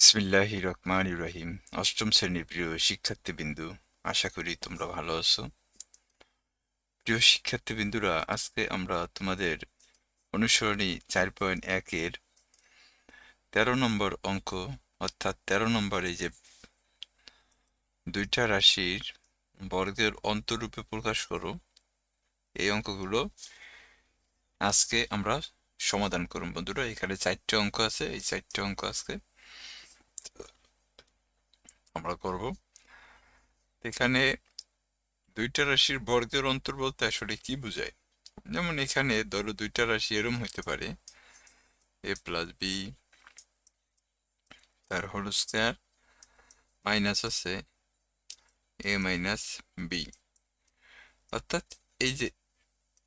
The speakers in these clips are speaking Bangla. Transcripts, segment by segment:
বিসমিল্লাহি রহমান রহিম অষ্টম শ্রেণির প্রিয় শিক্ষার্থীবৃন্দু, আশা করি তোমরা ভালো আছো। প্রিয় শিক্ষার্থীবৃন্দুরা, আজকে আমরা তোমাদের অনুসরণী চার পয়েন্ট একের তেরো নম্বর অঙ্ক, অর্থাৎ তেরো নম্বরে যে দুইটা রাশির বর্গের অন্তরূপে প্রকাশ করো, এই অঙ্কগুলো আজকে আমরা সমাধান করব। বন্ধুরা, এখানে চারটে অঙ্ক আছে। এই চারটে অঙ্ক আজকে আমরা করব। এখানে দুইটা রাশির বর্গের অন্তর বলতে আসলে কি বোঝায়? যেমন এখানে ধরো দুইটা রাশি এরম হইতে পারে। এ প্লাস বি, তার হোল স্কোয়ার, মাইনাস আছে এ মাইনাস বি। অর্থাৎ এই যে,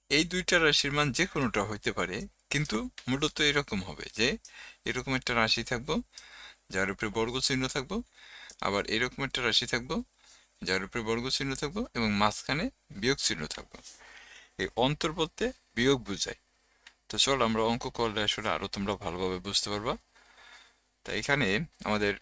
এই দুইটা রাশির মান যে কোনোটা হইতে পারে, কিন্তু মূলত এরকম হবে যে, এরকম একটা রাশি থাকব যার উপরে বর্গ চিহ্ন থাকব, আবার এরকম একটা রাশি থাকব, যার উপরে বর্গ চিহ্ন থাকব এবং মাঝখানে বিয়োগ চিহ্ন থাকব। এই অন্তর বলতে বিয়োগ বুঝায় তো চল আমরা অঙ্ক করলে আসলে আরও তোমরা ভালোভাবে বুঝতে পারবা। তা এখানে আমাদের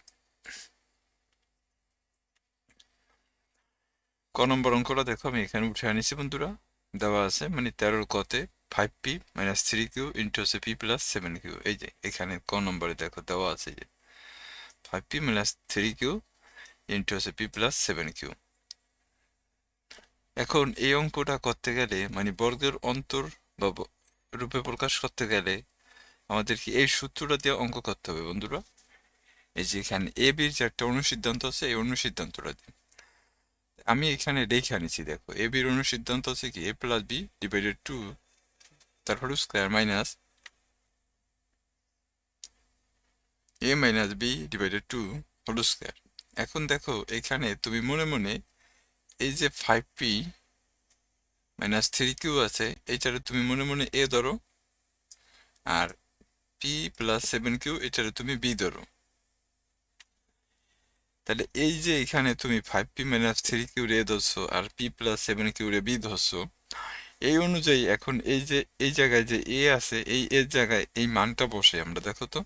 ক নম্বর অঙ্কটা দেখো, আমি এখানে উঠে আনিছি বন্ধুরা। দেওয়া আছে মানে তেরোর কতে five P minus three Q into হচ্ছে পি প্লাস সেভেন কিউ এই যে, এখানে ক নম্বরে দেখো, দেওয়া আছে যে five P minus three Q into হচ্ছে পি প্লাস সেভেন কিউ এখন এই অঙ্কটা করতে গেলে মানে বর্গের অন্তর বা রূপে প্রকাশ করতে গেলে আমাদেরকে এই সূত্রটা দিয়ে অঙ্ক করতে হবে বন্ধুরা। এই যে এখানে এ বির যে একটা অনুসিদ্ধান্ত আছে, এই অনুসিদ্ধান্তটা দিয়ে আমি এখানে রেখে আনিছি, দেখো। এ বির অনুসিদ্ধান্ত আছে কি? A plus B divided two তারপর square minus A minus B divided two whole square এখন দেখো, এখানে তুমি মনে মনে এই যে five P minus three Q আছে এইটারে তুমি মনে মনে এ ধরো, আর প্লাস সেভেন কিউ এটারে তুমি বি ধরো। তাহলে এই যে এখানে তুমি five P minus three Q রে ধরছো, আর প্লাস সেভেন কিউ রে বি ধরছো, এই অনুযায়ী এখন এই যে, এই জায়গায় যে এ আছে, এই এর জায়গায় এই মানটা বসে, আমরা দেখো তো।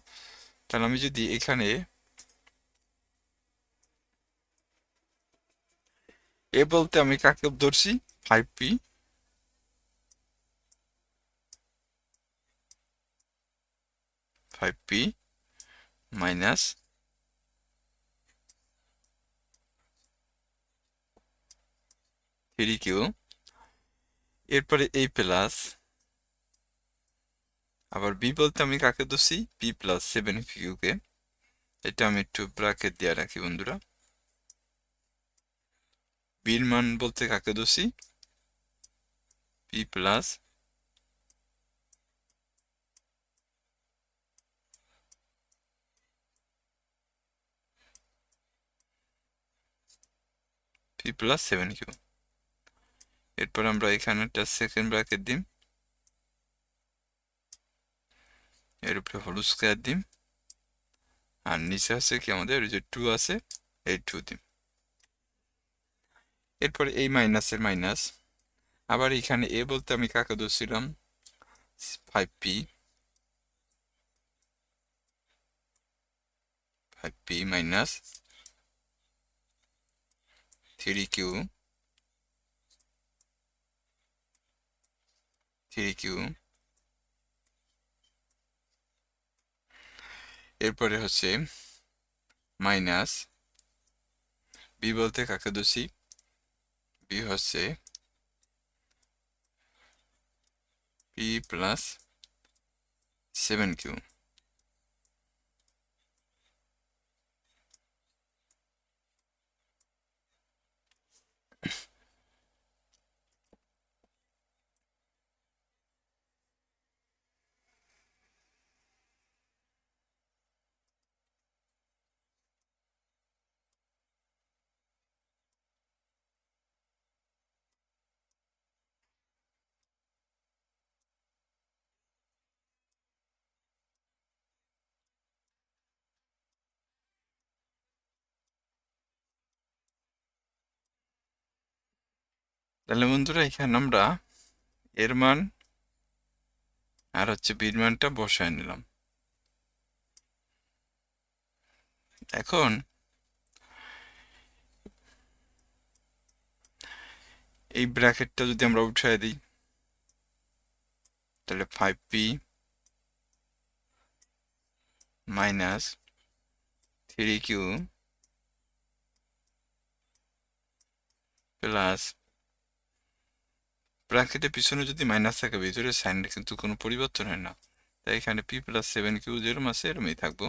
তাহলে আমি যদি এখানে এ বলতে আমি কাকে ধরছি? Five P five P minus three Q এরপরে এই প্লাস আবার বি বলতে আমি কাকে ধরছি পি প্লাস সেভেন কিউকে এটা আমি একটু ব্রাকেট দিয়ে রাখি, বন্ধুরা। বির মান বলতে কাকে ধরছি P plus P plus seven Q এরপর আমরা এখানে একটা সেকেন্ড ব্র্যাকেট দিম এর উপরে হলুদ স্কোয়ার দিম। আর নিচে আছে কি আমাদের যে টু আছে, এই টু দিম। এরপরে এই মাইনাসের মাইনাস আবার এখানে এ বলতে আমি কাকে ধরছিলাম? Five P five P minus three Q three Q এরপরে হচ্ছে মাইনাস বি বলতে কাকে দোষী বি হচ্ছে পি প্লাস সেভেন কিউ তাহলে বন্ধুরা, এখানে আমরা এর মান আর হচ্ছে বির মানটা বসায় নিলাম। এখন এই ব্র্যাকেটটা যদি আমরা উঠাই দিই, তাহলে five P minus three Q plus ব্র্যাকেটের পিছনে যদি মাইনাস থাকে, ভিতরে সাইনটা কিন্তু কোনো পরিবর্তন হয় না। তাই এখানে পি প্লাস সেভেন কিউ যেরম আছে এরমই থাকব।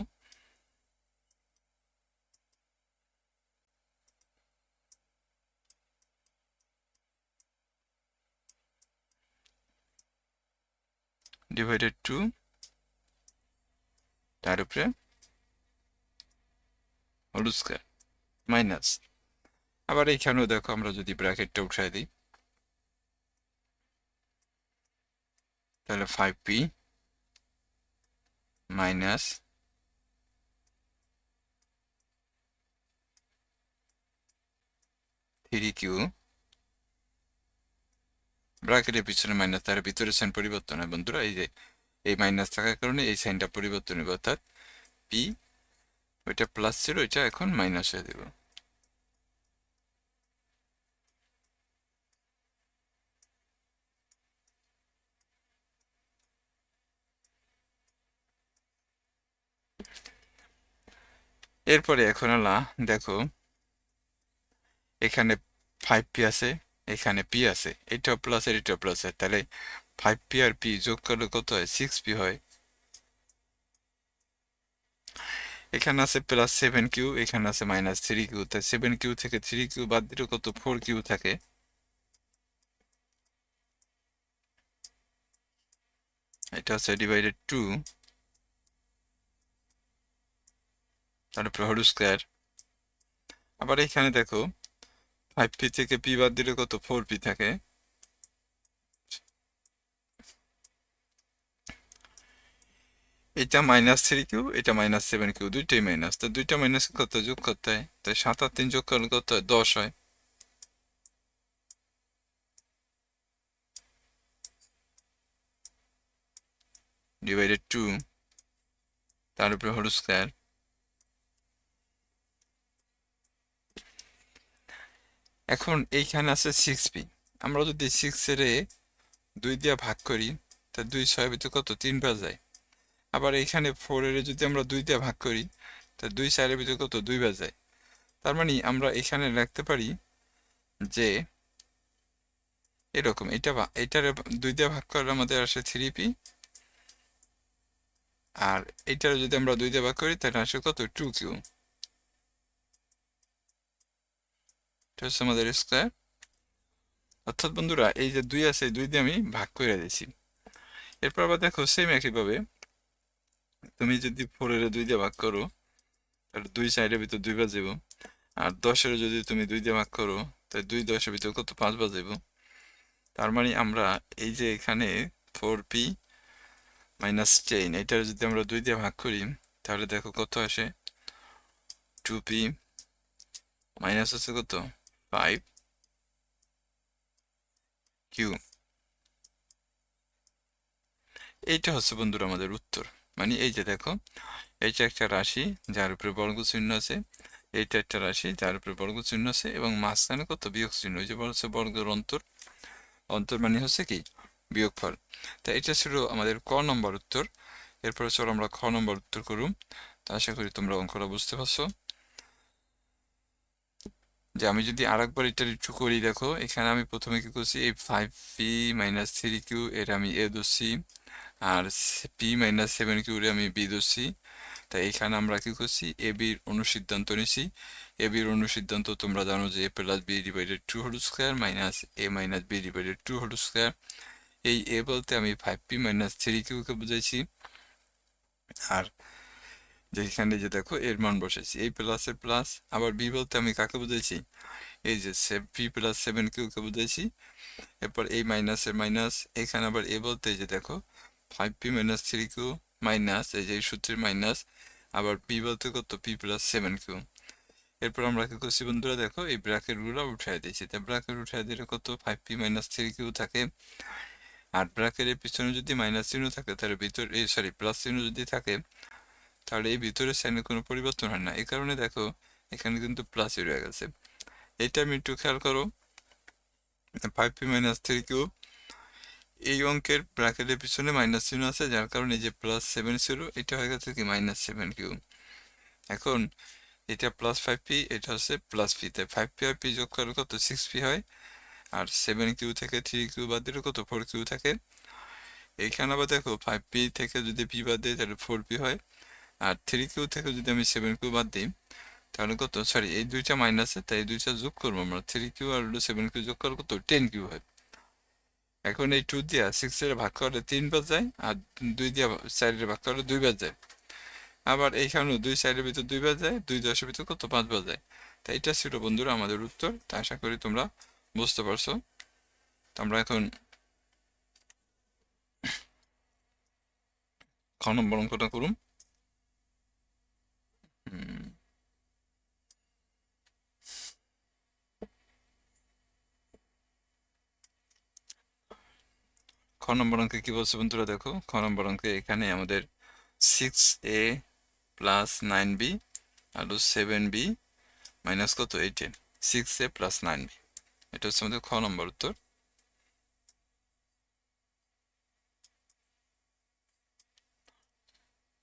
ডিভাইডেড টু তার উপরে হোল স্কোয়ার মাইনাস আবার এইখানেও দেখো আমরা যদি ব্র্যাকেটটা উঠাই দিই। তাহলে five P minus three Q ব্র্যাকেটের পিছনে মাইনাস তার ভিতরে সাইন পরিবর্তন হয়। বন্ধুরা, এই যে, এই মাইনাস থাকার কারণে এই সাইনটা পরিবর্তন হবে। অর্থাৎ পি ওইটা প্লাস ছিল ওইটা এখন মাইনাস হয়ে দেব এরপরে এখন আল্লাহ দেখো, এখানে ফাইভ পি আছে, এখানে পি আছে এটাও প্লাস আর এটাও প্লাস তাহলে ফাইভ পি আর পি যোগ করলে কত হয়? সিক্স পি হয়। এখানে আছে প্লাস সেভেন কিউ এখানে আছে মাইনাস থ্রি কিউ তাই সেভেন কিউ থেকে থ্রি কিউ বাদ দিলে কত? ফোর কিউ থাকে। এটা হচ্ছে ডিভাইডেড টু তারপরে হোল স্কোয়ার আবার এখানে দেখো ফাইভ পি থেকে পি বাদ দিলে কত? ফোর পি থাকে। এটা মাইনাস থ্রি কিউ এটা মাইনাস সেভেন কিউ দুইটাই মাইনাস তো দুইটা মাইনাস কত যোগ করতে হয়? তাই সাত আর তিন যোগ করলে কত হয়? দশ হয়। ডিভাইডেড টু তার উপরে হোল স্কোয়ার এখন এইখানে আছে সিক্স পি আমরা যদি সিক্স এর দুই দিয়ে ভাগ করি, তা দুই ছয় ভিতরে কত? তিনবার যায়। আবার এইখানে ফোর এর যদি আমরা দুই দিয়ে ভাগ করি, তা দুই চারের ভিতরে কত? দুইবার যায়। তার মানে আমরা এখানে লিখতে পারি যে এরকম এটা এটার দুই দিয়ে ভাগ করলে আমাদের আসে থ্রি পি আর এইটার যদি আমরা দুই দিয়ে ভাগ করি, তাহলে আসে কত? টু কিউ এটা হচ্ছে আমাদের স্কোয়ার অর্থাৎ বন্ধুরা, এই যে দুই আছে দুই দিয়ে আমি ভাগ করে দিয়েছি। এরপর আবার দেখো সেম একইভাবে তুমি যদি ফোরের দুই দিয়ে ভাগ করো, তাহলে দুই সাইডের ভিতর দুই বাজিব। আর দশের যদি তুমি দুই দিয়ে ভাগ করো, তাহলে দুই দশের ভিতর কত? পাঁচ বাজিব। তার মানে আমরা এই যে এখানে ফোর পি মাইনাস টেন এটার যদি আমরা দুই দিয়ে ভাগ করি, তাহলে দেখো কত আসে? টু পি মাইনাস আছে কত? ফাইভ কিউ এইটা হচ্ছে বন্ধুরা আমাদের উত্তর। মানে এই যে দেখো, এইটা একটা রাশি যার উপরে বর্গ চিহ্ন আছে, এইটা একটা রাশি যার উপরে বর্গ চিহ্ন আছে এবং মাঝখানে কত বিয়োগ চিহ্ন? ওই যে বলছে বর্গের অন্তর। অন্তর মানে হচ্ছে কি? বিয়োগফল। তা এটা ছিল আমাদের ক নম্বর উত্তর। এরপরে চলো আমরা খ নম্বর উত্তর করুম। তা আশা করি তোমরা অঙ্কটা বুঝতে পারছ। যে আমি যদি আরেকবার এটা একটু করি, দেখো, এখানে আমি প্রথমে কি করছি, এই five P minus three Q এর আমি এ ধরছি, আর পি মাইনাস সেভেন কিউ আমি বি ধরছি। তাই এখানে আমরা কি করছি এ বির অনুসিদ্ধান্ত নিছি। এ বির অনুসিদ্ধান্ত তোমরা জানো যে A plus B divided two whole square minus A minus B divided two whole square এই এ বলতে আমি ফাইভ পি মাইনাস থ্রি কিউকে বুঝাইছি। আর যেখানে যে দেখো, এর মান বসেছি এই প্লাসের প্লাস আবার বি বলতে আমি কাকে বুঝাইছি? এই যে পি প্লাস সেভেন কিউকে বুঝাইছি। এরপর এই মাইনাসের মাইনাস এখানে আবার এ বলতে যে দেখো five P minus three Q minus এই যে এই সূত্রের মাইনাস আবার পি বলতে কত? পি প্লাস সেভেন কিউ এরপর আমরা কি করছি বন্ধুরা, দেখো, এই ব্র্যাকেটগুলো উঠাই দিয়েছি। তা ব্র্যাকেট উঠাই দিলে কত? Five P minus three Q থাকে। আর ব্র্যাকেটের পিছনে যদি মাইনাস চিহ্ন থাকে, তাহলে ভিতর, এই সরি প্লাস চিহ্ন যদি থাকে তাহলে এই ভিতরে সাইনের কোনো পরিবর্তন হয় না। এই কারণে দেখো, এখানে কিন্তু প্লাসই রয়ে গেছে। এইটা আমি একটু খেয়াল করো। Five P minus three Q এই অঙ্কের ব্র্যাকেটের পিছনে মাইনাস চিহ্ন আছে, যার কারণে যে প্লাস সেভেন ছিল এটা হয়ে গেছে কি মাইনাস সেভেন কিউ এখন এটা প্লাস ফাইভ পি এটা হচ্ছে প্লাস পি তাই ফাইভ পি আর পি যোগ করলে কত? সিক্স পি হয়। আর সেভেন কিউ থেকে থ্রি কিউ বাদ দিলে কত? ফোর কিউ থাকে। এইখানে আবার দেখো ফাইভ পি থেকে যদি পি বাদ দিই তাহলে ফোর পি হয়। আর থ্রি কিউ থেকে যদি আমি সেভেন কিউ বাদ দিই, তাহলে কত? সরি এই দুইটা মাইনাসে তাই এই দুইটা যোগ করব আমরা। থ্রি কিউ আর সেভেন কিউ যোগ করব কত টেন কিউ হয় এখন এই টু দিয়া সিক্স এর ভাগ করলে তিন বার যায়, আর দুই দিয়া সাইডের ভাগ করলে দুই বার যায়। আবার এইখানেও দুই সাইডের ভিতর দুই বার যায়, দুই দশের ভিতর কত? পাঁচ বার যায়। তাই এটা ছিল বন্ধুরা আমাদের উত্তর, তা আশা করি তোমরা বুঝতে পারছ। তো আমরা এখন খ নম্বর অঙ্কটা করুন। খ নম্বর অঙ্কে কি বলছে বন্ধুরা? দেখো, খ নম্বর অঙ্কে এখানে আমাদের six A plus nine B R seven B minus কত? Eighteen six A plus nine B এটা হচ্ছে আমাদের খ নম্বর উত্তর।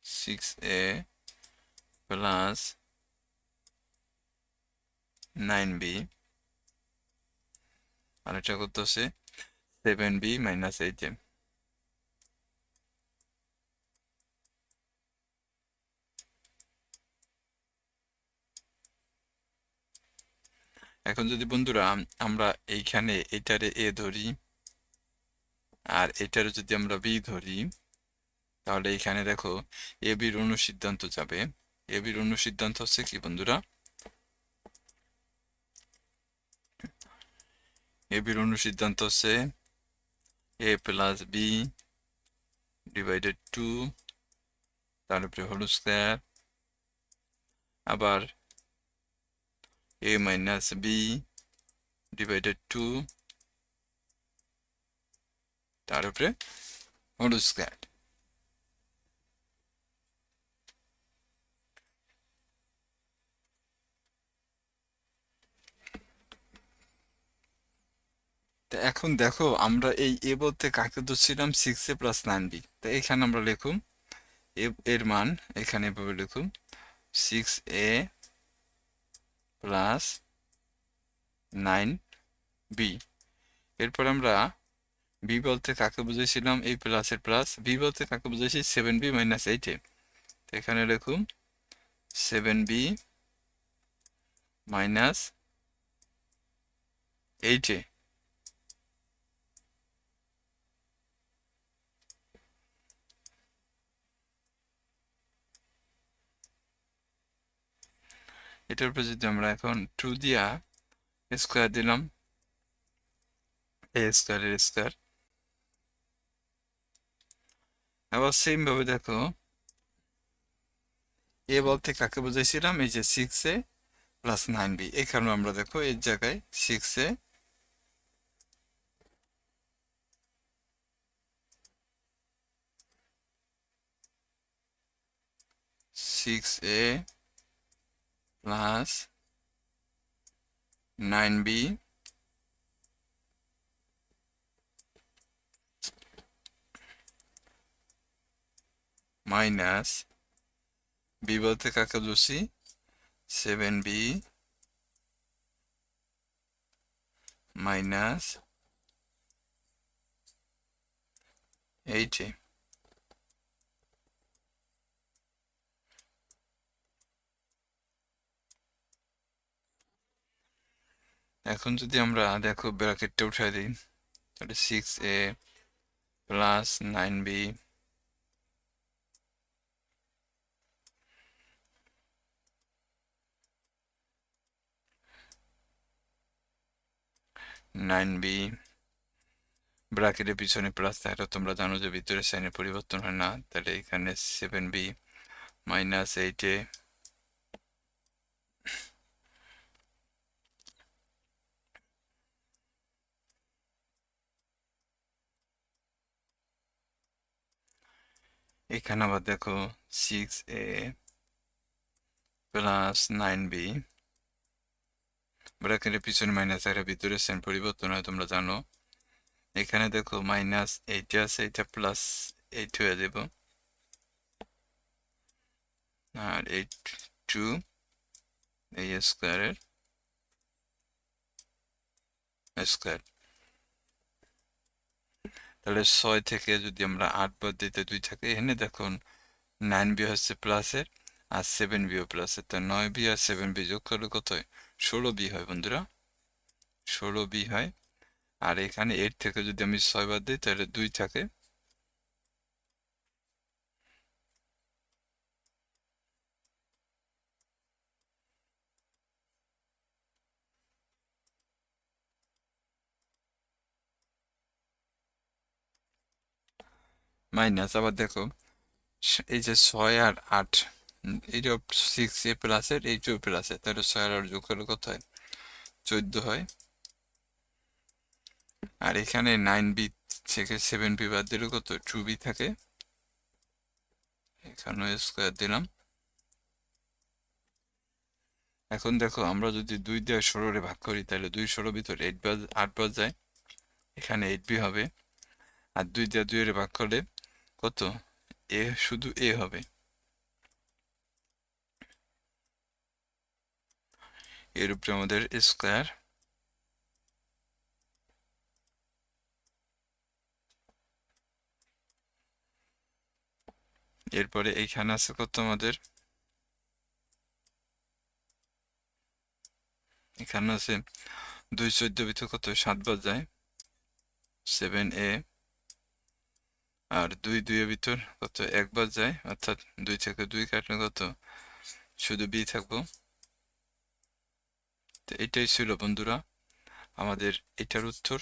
Six A plus nine B আর এটা করতে হচ্ছে? সেভেন বি মাইনাস এখন যদি বন্ধুরা, আমরা এইখানে এটারে এ ধরি, আর এটারে যদি আমরা বি ধরি, তাহলে এইখানে দেখো এ বির অনুসিদ্ধান্ত যাবে। এ বির অনুসিদ্ধান্ত হচ্ছে কি বন্ধুরা? এ বির অনুসিদ্ধান্ত হচ্ছে A plus B divided two তার উপরে হোল স্কোয়ার আবার A minus B divided two তার উপরে হোল স্কোয়ার এখন দেখো, আমরা এই এ বলতে কাকে ধরছিলাম? Six A plus nine B তো এখানে আমরা লিখুন এর মান এখানে এভাবে লিখুন six A plus nine B এরপর আমরা বি বলতে কাকে বুঝেছিলাম এই প্লাসের প্লাস বি বলতে কাকে বুঝেছি সেভেন বি মাইনাস এইটে তো এখানে লিখুন সেভেন বি মাইনাস এইটে এটার উপর যদি আমরা এখন টু দিয়া স্কোয়ার দিলাম এ স্কোয়ারের স্কোয়ার আবার সেম ভাবে দেখো এ বলতে কাকে বুঝাইছিলাম? এই যে six A plus nine B এখানে আমরা দেখো, এর জায়গায় six A six A plus nine B minus B বলতে কাকে দোষী সেভেন বি মাইনাস এইটে এখন যদি আমরা দেখো ব্র্যাকেটটা উঠাই দিই, তাহলে six A plus nine B nine B ব্র্যাকেটের পিছনে প্লাস থাকলে তোমরা জানো যে ভিতরে সাইনের পরিবর্তন হয় না, তাহলে এখানে সেভেন বি মাইনাস এইটে এখানে আবার দেখো six A plus nine B ব্র্যাকেটের পিছনে মাইনাস একটা ভিতরে সেন পরিবর্তন হয়, তোমরা জানো। এখানে দেখো মাইনাস এইটা আছে, এটা প্লাস এইট হয়ে যাব। আর এইট টু এই স্কোয়ারের স্কোয়ার তাহলে ছয় থেকে যদি আমরা আট বাদ দিতে দুই থাকে এখানে দেখুন নাইন বি হচ্ছে প্লাসের আর সেভেন বিও প্লাসের তো নয় বি আর সেভেন বি যোগ করলে কত হয়? ষোলো বি হয় বন্ধুরা। ষোলো বি হয়। আর এখানে এইট থেকে যদি আমি ছয় বাদ দিই, তাহলে দুই থাকে। মাইনাস আবার দেখো এই যে ছয় আর আট এইটা সিক্স এ প্লাসের এইটাও প্লাসের তাহলে ছয় আর আট যোগ করলে কত হয়? চোদ্দ হয়। আর এখানে নাইন বি থেকে সেভেন বি বাদ দিলে কত? টু বি থাকে। এখানে স্কোয়ার দিলাম। এখন দেখো, আমরা যদি দুই দিয়ে ষোলোরে ভাগ করি, তাহলে দুই ষোলো ভিতরে এইট বাজ আট বাজ যায়। এখানে এইট বি হবে। আর দুই দিয়ে দুইয়ের ভাগ করলে কত? এ শুধু এ হবে। এর উপরে আমাদের স্কোয়ার এরপরে এইখানে আছে কত আমাদের? এখানে আছে দুই চোদ্দ ভিতরে কত? সাত বার যায় সেভেন এ আর দুই দুইয়ের ভিতর কত একবার যায়, অর্থাৎ দুই থেকে দুই কাটলে কত? শুধু বি থাকব। তো এটাই ছিল বন্ধুরা আমাদের এটার উত্তর,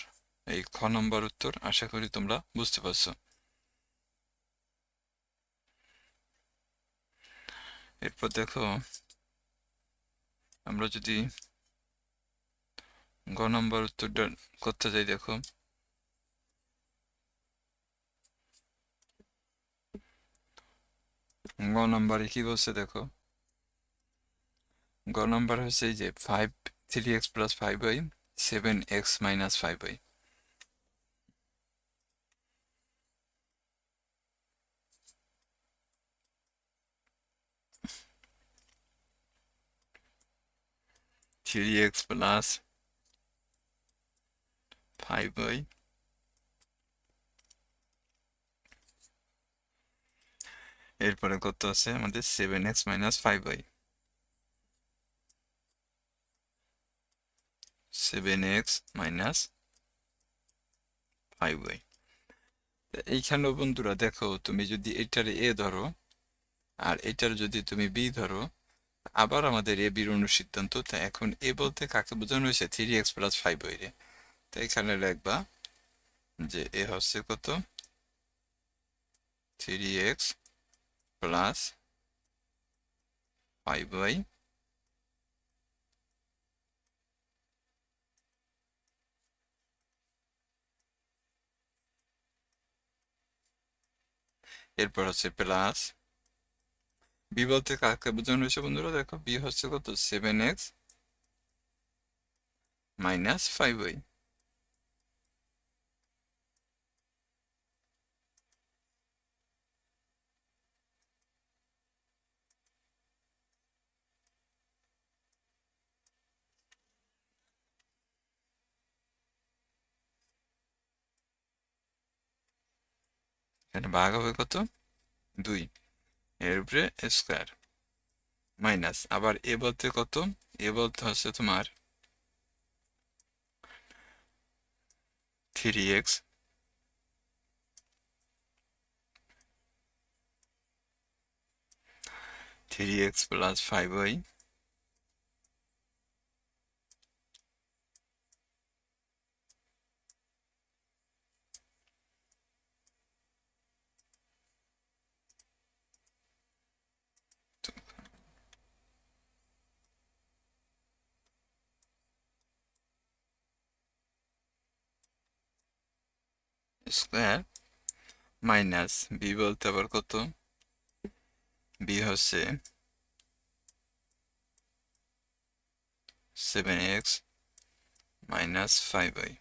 এই খ নম্বর উত্তর, আশা করি তোমরা বুঝতে পারছ। এরপর দেখো, আমরা যদি গ নম্বর উত্তরটা করতে যাই, দেখো। গ নম্বরে কি বলছে দেখো? গ নম্বর হচ্ছে যে five three X plus five Y seven X minus five Y three X plus five Y এরপরে কত আছে? আমাদের seven X minus five Y seven X minus five Y এইখানে বন্ধুরা দেখো, তুমি যদি এটার এ ধরো আর এটার যদি তুমি বি ধরো, আবার আমাদের এ বির অনুসিদ্ধান্ত। তা এখন এ বলতে কাকে বোঝানো হয়েছে? Three X plus five Y রে। তো এখানে লিখবা যে এ হচ্ছে কত? থ্রি এক্স প্লাস ফাইভ এরপর হচ্ছে প্লাস বি বলতে কাকে বোঝানো হয়েছে বন্ধুরা? দেখো বি হচ্ছে কত? Seven X minus five Y এখানে ভাগ হবে কত? দুই। এর উপরে স্কোয়ার মাইনাস। আবার এ বলতে কত? এ বলতে হচ্ছে তোমার three X three X plus five Y square minus B বলতে আবার কত? বি হচ্ছে seven X minus five Y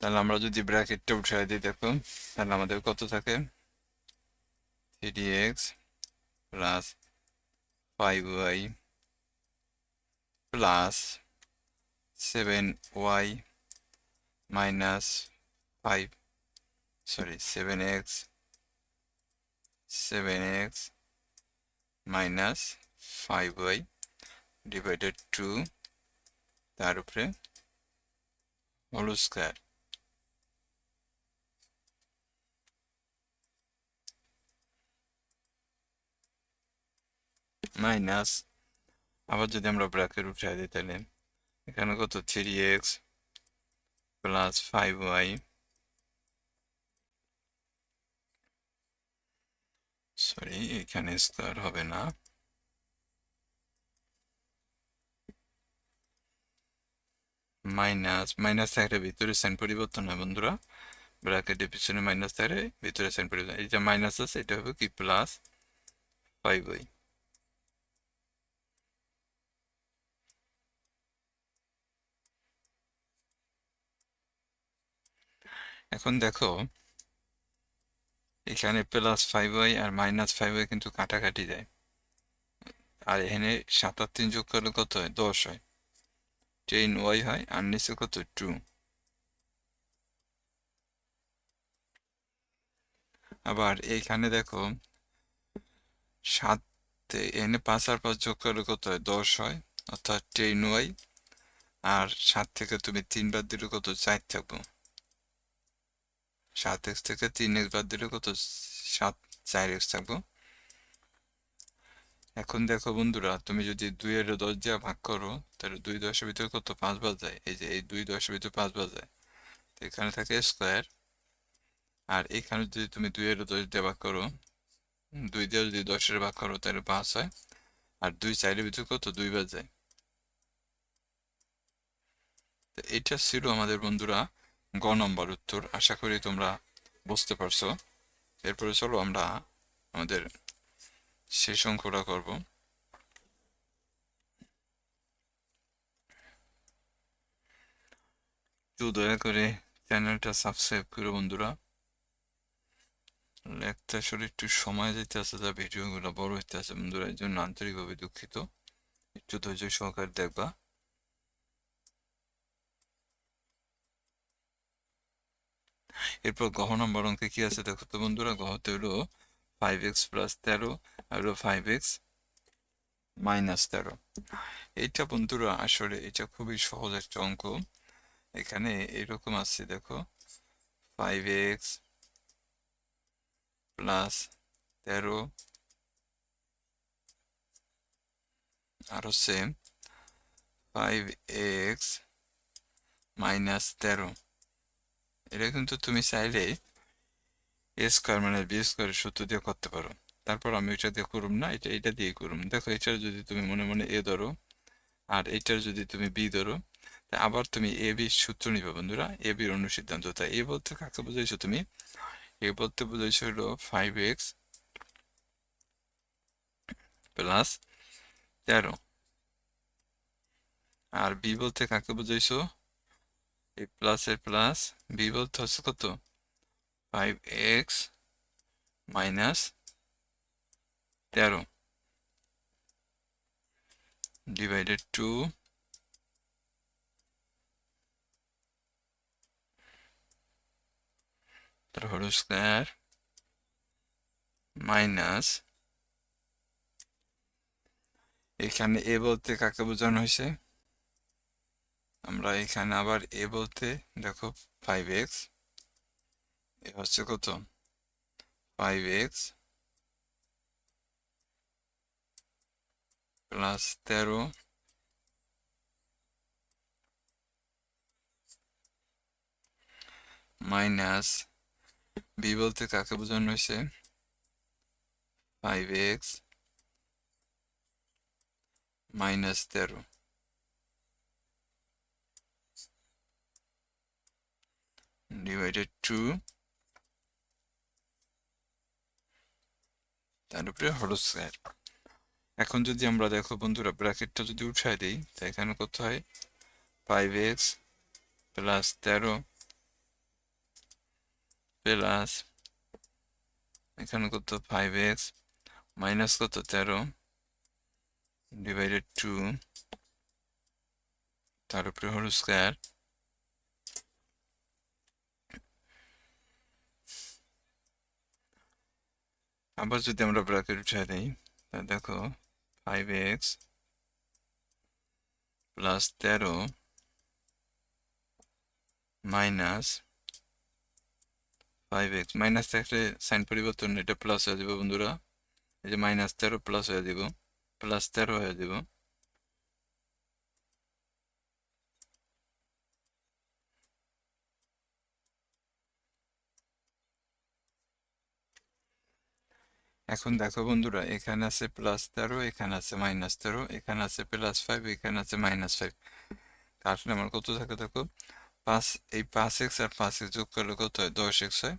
তাহলে আমরা যদি ব্র্যাকেটটা উঠাই দিই দেখো তাহলে আমাদের কত থাকে? Three X plus five Y plus seven Y minus five sorry seven X seven X minus five Y divided two তার উপরে হোল স্কোয়ার মাইনাস, আবার যদি আমরা ব্র্যাকেট উঠাই দিই তাহলে এখানে কত? Three X plus five Y sorry এখানে স্কোয়ার হবে না। মাইনাস মাইনাস থাকলে ভিতরে সাইন পরিবর্তন হয় বন্ধুরা। ব্র্যাকেটের পিছনে মাইনাস থাকলে ভিতরে সাইন পরিবর্তন যে মাইনাস আছে, এটা হবে কি? প্লাস ফাইভ ওয়াই এখন দেখো, এখানে প্লাস ফাইভ ওয়াই আর মাইনাস ফাইভ ওয়াই কিন্তু কাটাকাটি যায় আর এখানে সাত আর তিন যোগ করলে কত হয়? দশ হয়। টেন ওয়াই হয়, আর নিচে কত? টু আবার এইখানে দেখো, সাত এখানে পাঁচ আর পাঁচ যোগ করলে কত হয়? দশ হয়, অর্থাৎ টেন ওয়াই আর সাত থেকে তুমি তিন বাদ দিলে কত? চার থাকব। সাত এক্স থেকে তিন এক্স বাদ দিলে কত? সাত, চার এক্স থাকব। এখন দেখো বন্ধুরা, তুমি যদি দুই দুইয়ের দশ দিয়ে ভাগ করো, তাহলে দুই দশের ভিতরে কত? পাঁচ বাজ যায়। এই যে, এই দুই দশের ভিতরে পাঁচ বাজ যায়। তো এখানে থাকে স্কোয়ার আর এখানে যদি তুমি দুই দুইয়ের দশ দিয়ে ভাগ করো, দুই দিয়ে যদি দশের ভাগ করো, তাহলে পাঁচ হয়। আর দুই চারের ভিতরে কত? দুই বাজ যায়। এটা ছিল আমাদের বন্ধুরা। গ নম্বর উত্তর আশা করি তোমরা বুঝতে পারছ। এরপরে চলো আমরা আমাদের শেষ অঙ্কটা করব। একটু দয়া করে চ্যানেলটা সাবস্ক্রাইব করো বন্ধুরা। লেখতে আসলে একটু সময় যেতে আছে, যা ভিডিওগুলো বড় হইতে আছে বন্ধুরা এই জন্য আন্তরিকভাবে দুঃখিত। একটু ধৈর্য সহকারে দেখবা। এরপর গহ নম্বর অঙ্কে কি আছে দেখো তো বন্ধুরা গহতে হলো ফাইভ এক্স প্লাস তেরো, আর ফাইভ এক্স মাইনাস তেরো। এইটা বন্ধুরা আসলে এটা খুবই সহজ একটা অঙ্ক। এখানে এরকম আছে দেখো ফাইভ এক্স প্লাস তেরো, আর হচ্ছে ফাইভ এক্স মাইনাস তেরো। এটা কিন্তু তুমি চাইলে এ স্কোয়ার মানে বি স্কোয়ারের সূত্র দিয়ে করতে পারো। তারপর আমি এটা দিয়ে করুম না, এটা এটা দিয়ে করুম। দেখো, এটার যদি তুমি মনে মনে এ ধরো, আর এটার যদি তুমি বি ধরো আবার তুমি এ বি সূত্র নিবে বন্ধুরা। এ বির অনুসিদ্ধান্ত। তাই এ বলতে কাকে বুঝাইছো তুমি? এ বলতে বুঝাইছো হলো ফাইভ এক্স প্লাস তেরো। আর বি বলতে কাকে বুঝাইছো? এ প্লাসের প্লাস বি বলতে হচ্ছে কত ফাইভ এক্স মাইনাস তেরো ডিভাইডেড টু তার হোল স্কোয়ার মাইনাস এখানে এ বলতে কাকে বোঝানো হয়েছে? আমরা এখানে আবার এ বলতে, দেখো ফাইভ এক্স এ হচ্ছে কত? ফাইভ এক্স প্লাস তেরো মাইনাস বি বলতে কাকে বোঝানো হয়েছে? ফাইভ এক্স মাইনাস তেরো। ডিভাইডেড টু তার উপরে হল স্কয়ার এখন যদি আমরা দেখো বন্ধুরা ব্র্যাকেটটা যদি উঠাই দিই, তা এখানে কত হয়? ফাইভ এক্স প্লাস তেরো প্লাস এখানে কত? ফাইভ এক্স মাইনাস কত? তেরো ডিভাইডেড টু তার উপরে হল স্কয়ার আবার যদি আমরা ব্র্যাকেট উঠে দিই, তা দেখো ফাইভ এক্স প্লাস তেরো মাইনাস ফাইভ এক্স মাইনাস থাকলে সাইন পরিবর্তন, এটা প্লাস হয়ে যাবে বন্ধুরা। এই যে মাইনাস তেরো প্লাস হয়ে দিব প্লাস তেরো হয়ে দিব এখন দেখো বন্ধুরা, এখানে আছে প্লাস তেরো, এখানে আছে মাইনাস তেরো, এখানে আছে প্লাস ফাইভ এখানে আছে মাইনাস ফাইভ আসলে আমার কত থাকে দেখো? পাঁচ, এই পাঁচ এক্স আর পাঁচ এক্স যোগ করলে কত হয়? দশ এক্স হয়।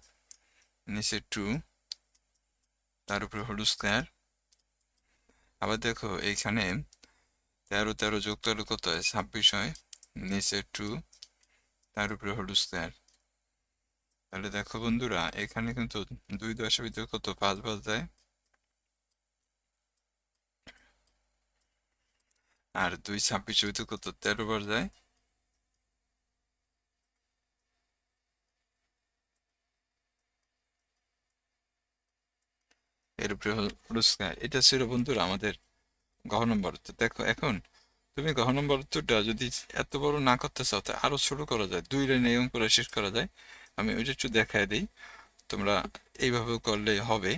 নিচে টু তার উপরে হলু স্কোয়ার আবার দেখো, এইখানে তেরো তেরো যোগ করলে কত হয়? ছাব্বিশ হয়। নিচে টু তার উপরে হলু স্কোয়ার তাহলে দেখো বন্ধুরা, এখানে কিন্তু দুই ভিতরে কত? পাঁচ বাজ যায়। আর দুই ছাব্বিশ ভিতরে কত তেরো বার যায়। এর উপরে এটা ছিল বন্ধুরা আমাদের গহ নম্বর দেখো এখন তুমি গহ নম্বর উত্তরটা যদি এত বড় না করতে চাও, তো আরও ছোট করা যায়। দুই লাইনে এরকম করে শেষ করা যায়। আমি ওইটা একটু দেখায় দিই। তোমরা এইভাবে করলে হবে।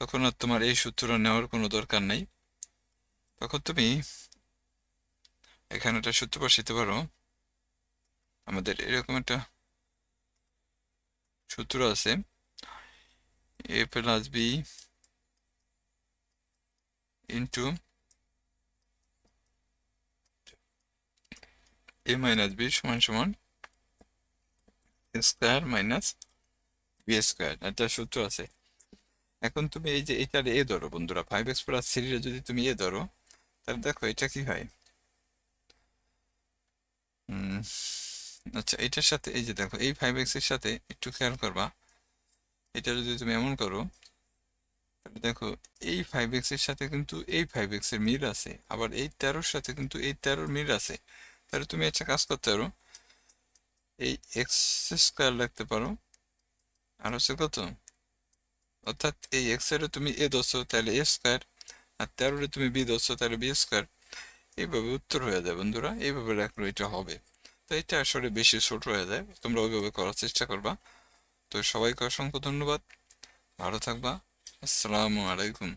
তখন আর তোমার এই সূত্র নেওয়ার কোনো দরকার নেই। তখন তুমি এখানে একটা সূত্র বসাইতে পারো। আমাদের এরকম একটা সূত্র আছে। A plus B into A minus B সমান সমান স্কোয়ার মাইনাস বি স্কোয়ার একটা সূত্র আছে। এখন তুমি এই যে এটার এ ধরো বন্ধুরা ফাইভ এক্স প্লাস থ্রিরে যদি তুমি এ ধরো, তাহলে দেখো এটা কি হয়? আচ্ছা এটার সাথে এই যে দেখো, এই ফাইভ এক্সের সাথে একটু খেয়াল করবা। এটা যদি তুমি এমন করো, তাহলে দেখো এই ফাইভ এক্সের সাথে কিন্তু এই ফাইভ এক্সের মিল আছে, আবার এই তেরোর সাথে কিন্তু এই তেরোর মিল আছে। তাহলে তুমি একটা কাজ করতে পারো, এই এক্স স্কোয়ার লিখতে পারো, আর হচ্ছে কত? অর্থাৎ এই এক্সের তুমি এ দোষো তাহলে এ স্কোয়ার আর তেরোরে তুমি বি দোষো তাহলে বি স্কোয়ার এইভাবে উত্তর হয়ে যায়, বন্ধুরা। এইভাবে রাখলে এটা হবে। তো এটা আসলে বেশি ছোট হয়ে যায়। তোমরা ওইভাবে করার চেষ্টা করবা। তো সবাইকে অসংখ্য ধন্যবাদ। ভালো থাকবা। আসসালামু আলাইকুম।